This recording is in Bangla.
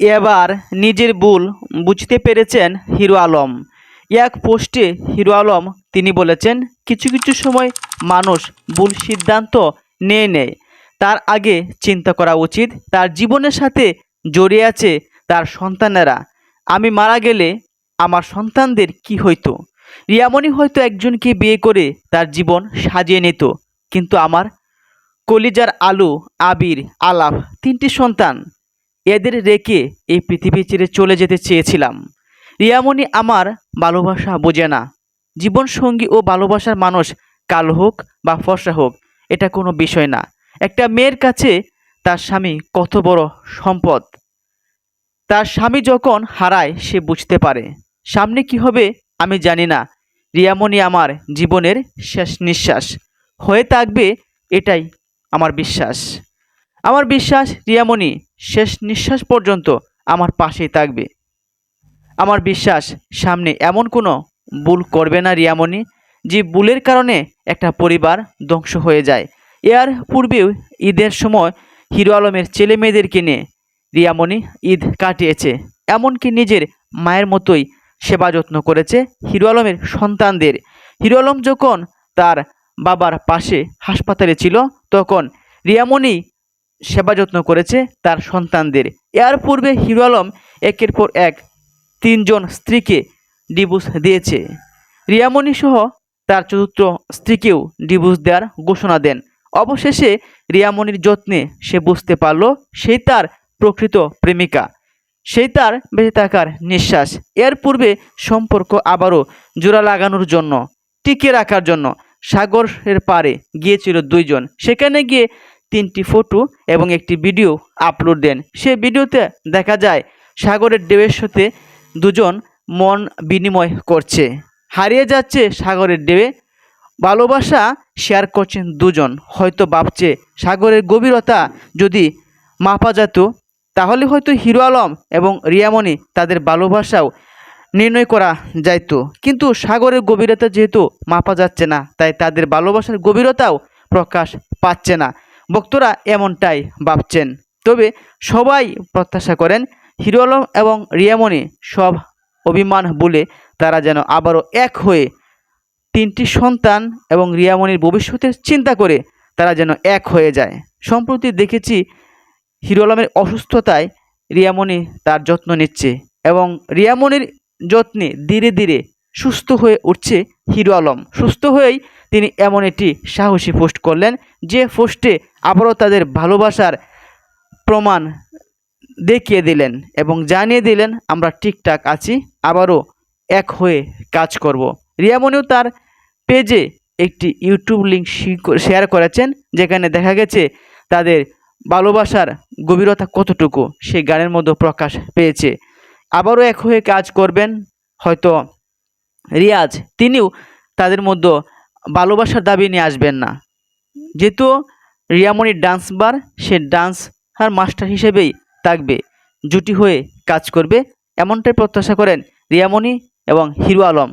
এবার নিজের ভুল বুঝতে পেরেছেন হিরো আলম। এক পোস্টে হিরো আলম তিনি বলেছেন, কিছু কিছু সময় মানুষ ভুল সিদ্ধান্ত নিয়ে নেয়। তার আগে চিন্তা করা উচিত, তার জীবনের সাথে জড়িয়ে আছে তার সন্তানেরা। আমি মারা গেলে আমার সন্তানদের কি হইতো? রিয়ামণি হয়তো একজনকে বিয়ে করে তার জীবন সাজিয়ে নিত, কিন্তু আমার কলিজার আলু, আবির আলাপ তিনটি সন্তান। এদের রেখে এই পৃথিবী ছেড়ে চলে যেতে চেয়েছিলাম। রিয়ামণি আমার ভালোবাসা বোঝে না। জীবনসঙ্গী ও ভালোবাসার মানুষ কালো হোক বা ফর্সা হোক, এটা কোনো বিষয় না। একটা মেয়ের কাছে তার স্বামী কত বড় সম্পদ। তার স্বামী যখন হারায়, সে বুঝতে পারে। সামনে কি হবে, আমি জানি না। রিয়ামণি আমার জীবনের শেষ নিঃশ্বাস। হয়ে থাকবে এটাই আমার বিশ্বাস। আমার বিশ্বাস, রিয়ামণি শেষ নিঃশ্বাস পর্যন্ত আমার পাশেই থাকবে। আমার বিশ্বাস, সামনে এমন কোনো ভুল করবে না রিয়ামণি, যে ভুলের কারণে একটা পরিবার ধ্বংস হয়ে যায়। এর পূর্বেও ঈদের সময় হিরো আলমের ছেলে মেয়েদেরকে নিয়ে রিয়ামণি ঈদ কাটিয়েছে। এমনকি নিজের মায়ের মতোই সেবা যত্ন করেছে হিরো আলমের সন্তানদের। হিরো আলম যখন তার বাবার পাশে হাসপাতালে ছিল, তখন রিয়ামণি সেবা যত্ন করেছে তার সন্তানদের। এর পূর্বে হিরো আলম একের পর এক তিনজন স্ত্রীকে ডিভোর্স দিয়েছে। রিয়ামণি সহ তার চতুর্থ স্ত্রীকেও ডিভোর্স দেওয়ার ঘোষণা দেন। অবশেষে রিয়ামণির যত্নে সে বুঝতে পারল, সেই তার প্রকৃত প্রেমিকা। সেই তার বেঁচে থাকার নিঃশ্বাস। এর পূর্বে সম্পর্ক আবারও জোড়া লাগানোর জন্য টিকে রাখার জন্য সাগরের পারে গিয়েছিল দুইজন। সেখানে গিয়ে তিনটি ফটো এবং একটি ভিডিও আপলোড দেন। সে ভিডিওতে দেখা যায়, সাগরের ঢেউয়ের সাথে দুজন মন বিনিময় করছে। হারিয়ে যাচ্ছে সাগরের ঢেউয়ে। ভালোবাসা শেয়ার করছেন দুজন। হয়তো ভাবছে, সাগরের গভীরতা যদি মাপা যেত, তাহলে হয়তো হিরো আলম এবং রিয়ামণি তাদের ভালোবাসাও নির্ণয় করা যাইতো। কিন্তু সাগরের গভীরতা যেহেতু মাপা যাচ্ছে না, তাই তাদের ভালোবাসার গভীরতাও প্রকাশ পাচ্ছে না। ভক্তরা এমনটাই ভাবছেন। তবে সবাই প্রত্যাশা করেন, হিরো আলম এবং রিয়ামনি সব অভিমান বলে তারা যেন আবারও এক হয়ে তিনটি সন্তান এবং রিয়ামনির ভবিষ্যতের চিন্তা করে তারা যেন এক হয়ে যায়। সম্প্রতি দেখেছি হিরো আলমের অসুস্থতায় রিয়ামণি তার যত্ন নিচ্ছে এবং রিয়ামণির যত্নে ধীরে ধীরে সুস্থ হয়ে উঠছে হিরো আলম। সুস্থ হয়েই তিনি এমন একটি সাহসী পোস্ট করলেন যে পোস্টে আবারও তাদের ভালোবাসার প্রমাণ দেখিয়ে দিলেন এবং জানিয়ে দিলেন, আমরা ঠিকঠাক আছি, আবারও এক হয়ে কাজ করব। রিয়ামণিও তার পেজে একটি ইউটিউব লিঙ্ক শেয়ার করেছেন, যেখানে দেখা গেছে তাদের ভালোবাসার গভীরতা কতটুকু, সেই গানের মধ্যে প্রকাশ পেয়েছে আবারও এক হয়ে কাজ করবেন, হয়তো রিয়াজ তিনিও তাদের মধ্যে ভালোবাসার দাবি নিয়ে আসবেন না যেহেতু রিয়ামণির ডান্স বার, সে ডান্স আর মাস্টার হিসেবেই থাকবে, জুটি হয়ে কাজ করবে, এমনটাই প্রত্যাশা করেন রিয়ামণি এবং হিরো আলম।